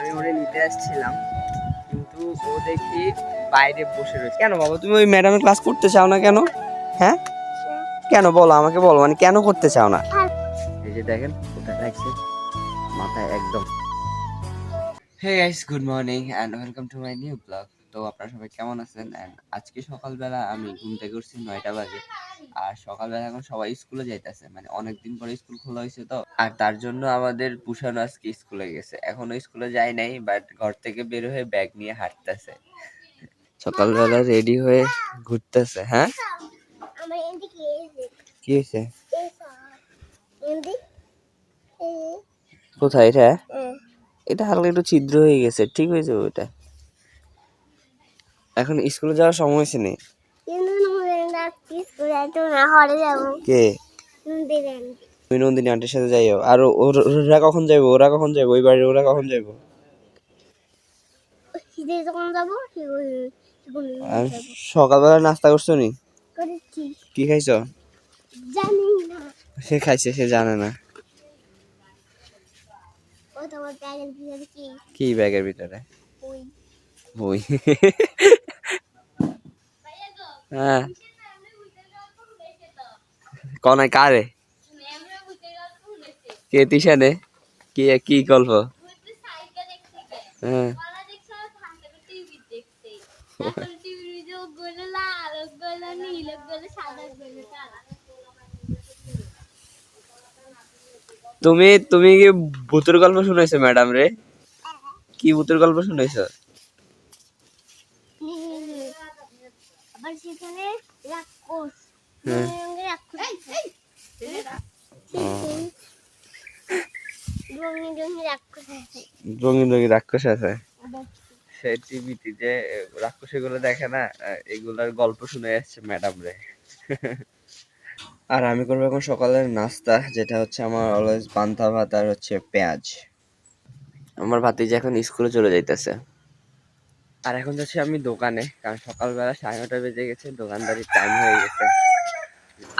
আমি ওরে নিতে আসছিলাম, কিন্তু ও দেখি বাইরে বসে রয়েছে। কেন বাবা, তুমি ওই ম্যাডামের ক্লাস করতে চাও না কেন? হ্যাঁ? কেন বলো, আমাকে বলো মানে কেন করতে চাও না? এই যে দেখেন, কোথায় রাখছে মাথায় একদম। Hey guys good morning and welcome to my new blog তো আপনারা সবাই কেমন আছেন? অ্যান্ড আজকে সকালবেলা আমি ঘুম থেকে উঠছি নয়টা বাজে। আর সকালবেলা এখন সবাই স্কুলে যাইতেছে মানে অনেকদিন পরে স্কুল খোলা হয়েছে তো। আর তার জন্য আমাদের পুষানো আজকে স্কুলে গেছে। এখনও স্কুলে যায় নাই বাট ঘর থেকে বের হয়ে ব্যাগ নিয়ে হাঁটতেছে। সকালবেলা রেডি হয়ে ঘুরতেছে হ্যাঁ? কি হয়েছে কোথায় এটা? এটা হালকা একটু ছিদ্র হয়ে গেছে, ঠিক হয়েছে ওইটা। এখন স্কুলে যাওয়ার সময় হয়েছে নি কিন্তু আমরা কিস করে তো না হরে যাব কে? নন্দিনী আন্টির সাথে যাইও। আর ওর- কখন যাইবো? ওরা কখন যাইবো? ওই বাড়ির ওরা কখন যাইবো? যাব সকালবেলা নাস্তা করছ নি? কি খাইছো? সে খাইছে সে জানে না। কি? ব্যাগের ভিতরে? বই। হ্যাঁ। কনায় কারে? কে তিশানে কি কি গল্প? হ্যাঁ। তুমি তুমি কি ভূতের গল্প শুনাইছো ম্যাডাম রে? কি ভূতের গল্প শুনাইছো আবার সেখানে রাক্ষস। হ্যাঁ। রাক্ষস রঙিন রঙিন রাক্ষস আছে। সে টিভিতে যে রাক্ষস এগুলো দেখে না এগুলার গল্প শুনে আসছে ম্যাডাম রে। আর আমি করব এখন সকালের নাস্তা যেটা হচ্ছে আমার অলওয়েজ পান্তা ভাত আর হচ্ছে পেঁয়াজ। আমার ভাতিজা এখন স্কুলে চলে যাইতেছে। আর এখন যাচ্ছি আমি দোকানে কারণ সকালবেলা সাড়ে নটা বেজে গেছে দোকানদারির টাইম হয়ে গেছে।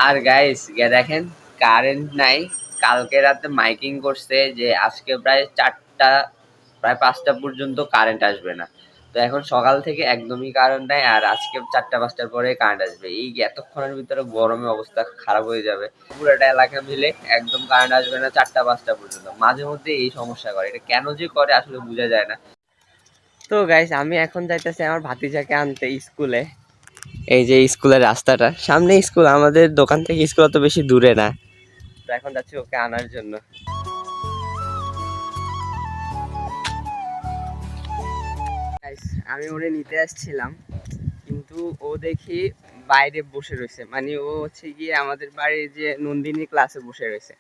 আর গাইস দেখেন কারেন্ট নাই। কালকে রাতে মাইকিং করছে যে আজকে প্রায় চারটা, প্রায় পাঁচটা পর্যন্ত কারেন্ট আসবে না। তো এখন সকাল থেকে একদমই কারেন্ট নাই আর আজকে চারটা, পাঁচটার পরে কারেন্ট আসবে। এই এতক্ষণের ভিতরে গরমে অবস্থা খারাপ হয়ে যাবে। পুরোটা এলাকা মিলে একদম কারেন্ট আসবে না চারটা, পাঁচটা পর্যন্ত। মাঝে মধ্যে এই সমস্যা করে। এটা কেন যে করে আসলে বোঝা যায় না। তো গাইস আমি এখন যাইতেছি আমার ভাতিজাকে আনতে স্কুলে। এই যে স্কুলের রাস্তাটা, সামনে স্কুল, আমাদের দোকান থেকে স্কুল অত বেশি দূরে না। তো এখন যাচ্ছি ওকে আনার জন্য। আমি ওরে নিতে আসছিলাম, কিন্তু ও দেখি বাইরে বসে রয়েছে। মানে ও হচ্ছে গিয়ে আমাদের বাড়ির যে নন্দিনী ক্লাসে বসে রয়েছে।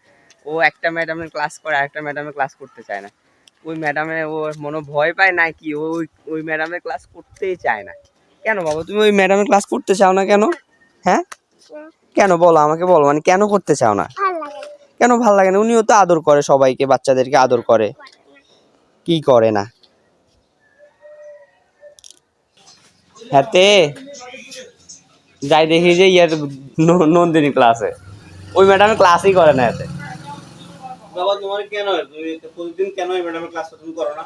ও একটা ম্যাডামের ক্লাস করে, আরেকটা ম্যাডামের ক্লাস করতে চায় না। ওই ম্যাডামে ও মনে ভয় পায় নাকি ও ওই ওই ম্যাডামের ক্লাস করতেই চায় না। কেন বাবা? তুমি ওই ম্যাডামের ক্লাস করতে চাও না কেন? হ্যাঁ? কেন বলো আমাকে বলো মানে কেন করতে চাও না? কেন ভালো লাগে না? উনিও তো আদর করে সবাইকে বাচ্চাদেরকে আদর করে। কি করে না? হাতে যাই দেখি যে ইয়ার ন- নন্দিনী ক্লাসে ওই ম্যাডাম ক্লাসই করে না এতে। বাবা তোমার কেন তুমি প্রতিদিন কেন এই ম্যাডামের ক্লাস তুমি করো না?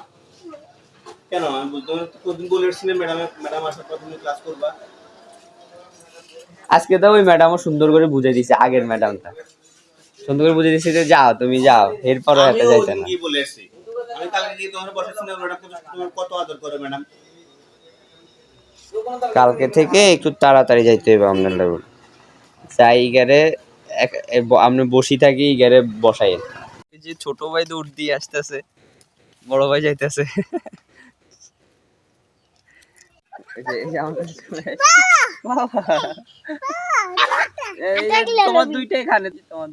কেন? আমি বলতে তোমার তো প্রতিদিন বলে এসেছিলে ম্যাডাম ম্যাডাম আসার পর তুমি ক্লাস করবা? আজকে তো ওই ম্যাডামও সুন্দর করে বুঝে দিছে আগের ম্যাডামটা সুন্দর করে বুঝে দিছে যে যাও তুমি যাও এরপরও হাতে যাইতে না। গিয়ে বলে এসেছি। আমি কালকে গিয়ে তোমার বসেছিলাম ম্যাডাম তোমার কত আদর করে ম্যাডাম কালকে থেকে একটু তাড়াতাড়ি যাইতে হবে আপনার লেবুল যাই গেরে আপনি বসি থাকি গেরে বসাই। এই যে ছোট ভাই দৌড় দিয়ে আসতেছে বড় ভাই যাইতেছে। তোমার তোমার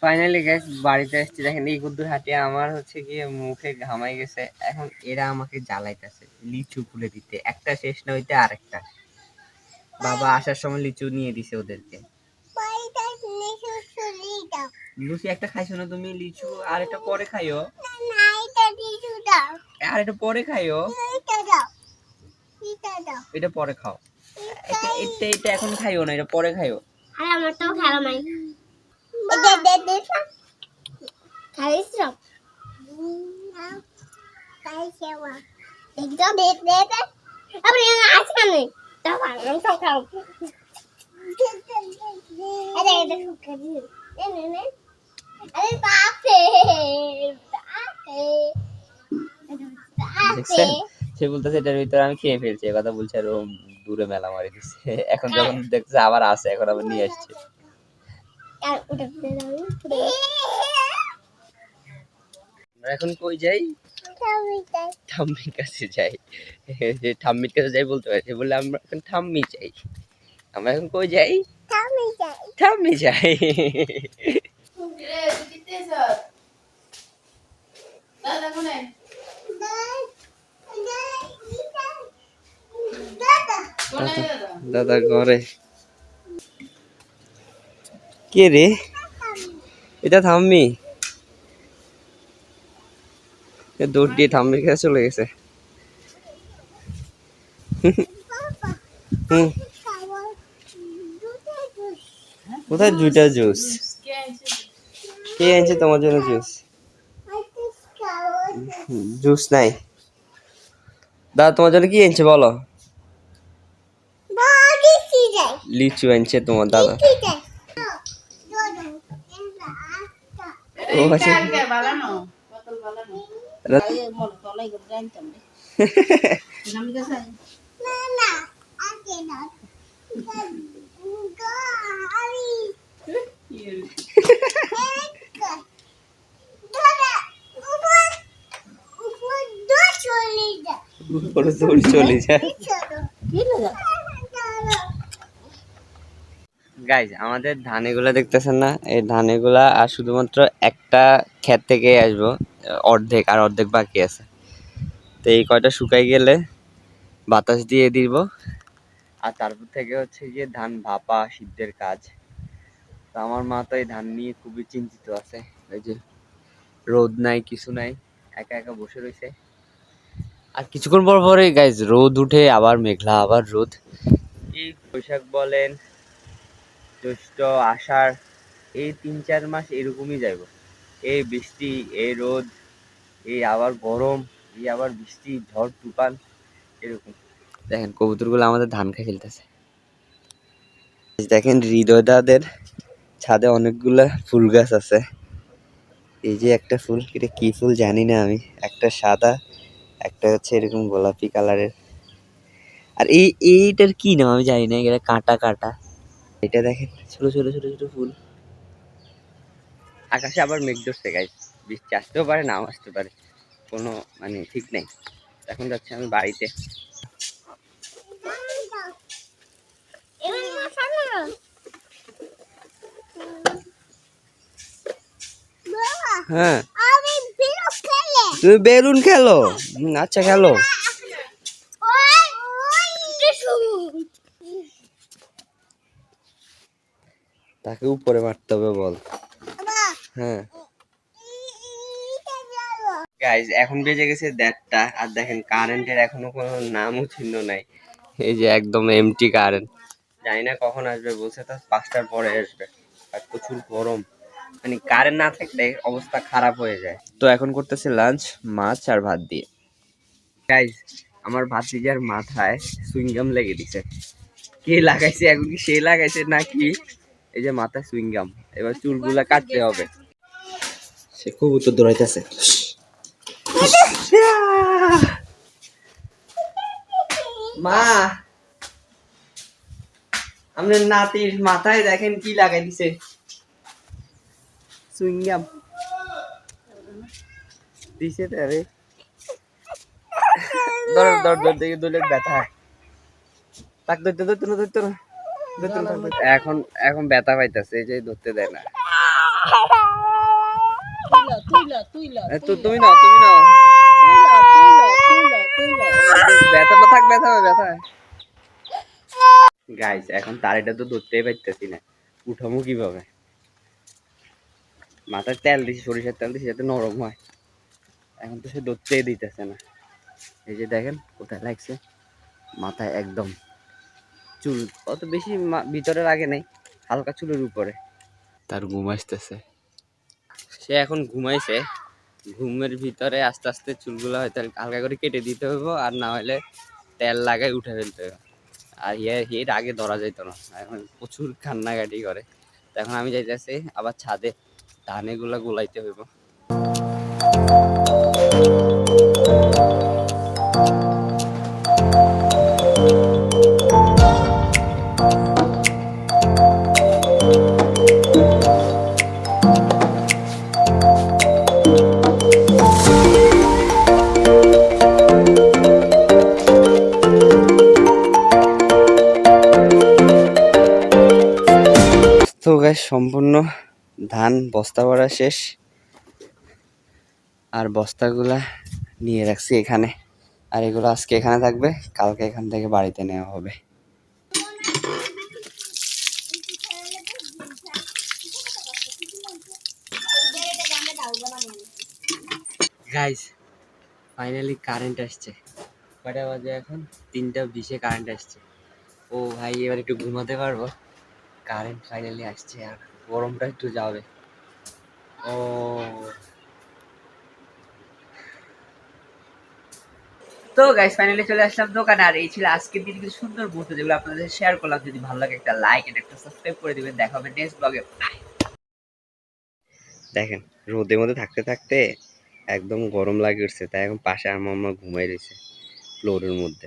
ফাইনালি গ্যাস বাড়িতে এসেছি। দেখেন এই গুদ্দুর আমার হচ্ছে গিয়ে মুখে ঘামাই গেছে। এখন এরা আমাকে জ্বালাইতেছে লিচু খুলে দিতে। একটা শেষ না হইতে আরেকটা। বাবা আসার সময় লিচু নিয়ে দিছে ওদেরকে। দাও। লুচি একটা খাইছো না তুমি? লিচু আর এটা পরে খাইও। না এটা নিচু দাও। আর এটা পরে খাইও? এটা দাও। এটা দাও। এটা পরে খাও। এটা এটা এটা এখন খাইও না এটা পরে খাইও। আর আমার তো খেলা নাই। দে খাইছো একদম আপনি আজকে নেই খাও। এটা দেখছেন? সে বলতেছে এটার ভিতরে আমি খেয়ে ফেলছি। কথা বলছে আর দূরে মেলা মারি দিচ্ছে এখন যখন দেখছে আবার আসে এখন আবার নিয়ে আসছে। এখন কই যাই? ঠাম্মির কাছে যাই। যে ঠাম্মির কাছে যাই বলতে পারি বলে আমরা এখন ঠাম্মি চাই। আমরা এখন কই যাই ঠাম্মি যাই দাদা ঘরে কে রে এটা থাম্মি এ দৌড় দিয়ে ঠাম্মির কাছে চলে গেছে হুম কোথায় দুইটা জুস? কে আনছে তোমার জন্য জুস? জুস নাই। দাদা তোমার জন্য কি আনছে বলো? লিচু আনছে তোমার দাদা। ও আচ্ছা। গাইজ আমাদের ধানেগুলা দেখতেছেন না? এই ধানেগুলা আর শুধুমাত্র একটা ক্ষেত থেকে আসব, অর্ধেক, আর অর্ধেক বাকি আছে। তো এই কয়টা শুকাই গেলে বাতাস দিয়ে দিব। আর তারপর থেকে হচ্ছে গিয়ে ধান ভাপা সিদ্ধের কাজ। তো আমার মা তো এই ধান নিয়ে খুবই চিন্তিত আছে। এই যে রোদ নাই, কিছু নাই, একা একা বসে রয়েছে। আর কিছুক্ষণ পর পরে গাইজ রোদ উঠে, আবার মেঘলা, আবার রোদ। এই বৈশাখ বলেন, জ্যৈষ্ঠ, আষাঢ়, এই তিন চার মাস এরকমই যাইব। এই বৃষ্টি, এই রোদ, এই আবার গরম, এই আবার বৃষ্টি, ঝড়, তুফান, এরকম। দেখেন, কবুতরগুলো আমাদের ধান খেয়ে খেলতেছে। দেখেন হৃদয়দাদের ছাদে অনেকগুলা ফুল গাছ আছে। এই যে একটা ফুল, এটা কি ফুল জানি না আমি। একটা সাদা, একটা হচ্ছে এরকম গোলাপি কালারের। আর এই, এইটার কি নাম আমি জানি না এটা কাঁটা কাঁটা। এটা দেখেন, ছোট ছোট ছোট ছোট ফুল। আকাশে আবার মেঘ ধরছে গাইজ বৃষ্টি আসতেও পারে, নাও আসতে পারে। কোনো মানে ঠিক নেই। এখন যাচ্ছি আমি বাড়িতে। হ্যাঁ। তুমি বেলুন খেলো? আচ্ছা খেলো। তাকে উপরে মারতে হবে বল। হ্যাঁ। গাইজ এখন বেজে গেছে দেড়টা আর দেখেন কারেন্টের এখনও কোনো নামও চিহ্ন নাই। এই যে একদম এমটি কারেন্ট জানি না কখন আসবে বলছে তো পাঁচটার পরে আসবে। আর প্রচুর গরম। মানে কারেন্ট না থাকলে অবস্থা খারাপ হয়ে যায়। তো এখন করতেছে লাঞ্চ মাছ আর ভাত দিয়ে। গাইজ আমার ভাতিজার মাথায় সুইংগাম লেগে দিছে। কে লাগাইছে এখন কি সে লাগাইছে নাকি? এই যে মাথায় সুইংগাম এবার চুলগুলা কাটতে হবে। সে খুব উত্তর দৌড়াইতেছে। মা! আপনার নাতির মাথায় দেখেন কি লাগাই দিছে। সুইংগাম দিছে তো আরে ধর ধর ধর, দেখি দুলে ব্যথা। তাক। এখন এখন ব্যথা পাইতেছে, এই যে ধরতে দেয় না। তুমি না তুমি না ব্যথা থাক, ব্যথা গাইস এখন তার এটা তো ধরতেই পারতেছি না। উঠামো কীভাবে? মাথায় তেল দিছি সরিষার তেল দিছি যাতে নরম হয়। এখন তো সে ধরতেই দিতেছে না। এই যে দেখেন কোথায় লাগছে। মাথায় একদম চুল অত বেশি মা- ভিতরে লাগে নাই হালকা চুলের উপরে। তার ঘুম আসতেছে। সে এখন ঘুমাইছে। ঘুমের ভিতরে আস্তে আস্তে চুলগুলো হয়তো হালকা করে কেটে দিতে হইব আর না হলে তেল লাগাই উঠে ফেলতে হবে আর হিয়ার হিট আগে ধরা যেত না। এখন প্রচুর কান্নাকাটি করে। তো এখন আমি যাইতেছি আবার ছাদে। ধান এগুলা গুলাইতে হইব। সম্পূর্ণ ধান, বস্তা ভরা শেষ। আর বস্তাগুলা নিয়ে রাখছি এখানে। আর এগুলো আজকে এখানে থাকবে, কালকে এখান থেকে বাড়িতে নেওয়া হবে। গাইস ফাইনালি কারেন্ট আসছে। কয়টা বাজে এখন? তিনটা বিশে কারেন্ট আসছে। ও ভাই, এবার একটু ঘুমাতে পারব। কারেন্ট ফাইনালি আসছে আর গরমটা একটু যাবে। ও। তো গাইস ফাইনালি চলে আসলাম দোকানে। আর এই ছিল আজকের দিন কিছু সুন্দর মুহূর্ত যেগুলো আপনাদের শেয়ার করলাম। যদি ভালো লাগে একটা লাইক এন্ড একটা সাবস্ক্রাইব করে দিবেন। দেখা হবে নেক্সট ব্লগে দেখেন, রোদের মধ্যে থাকতে থাকতে একদম গরম লাগে উঠছে তাই এখন পাশে আমার ঘুমাই রয়েছে। ফ্লোরের মধ্যে।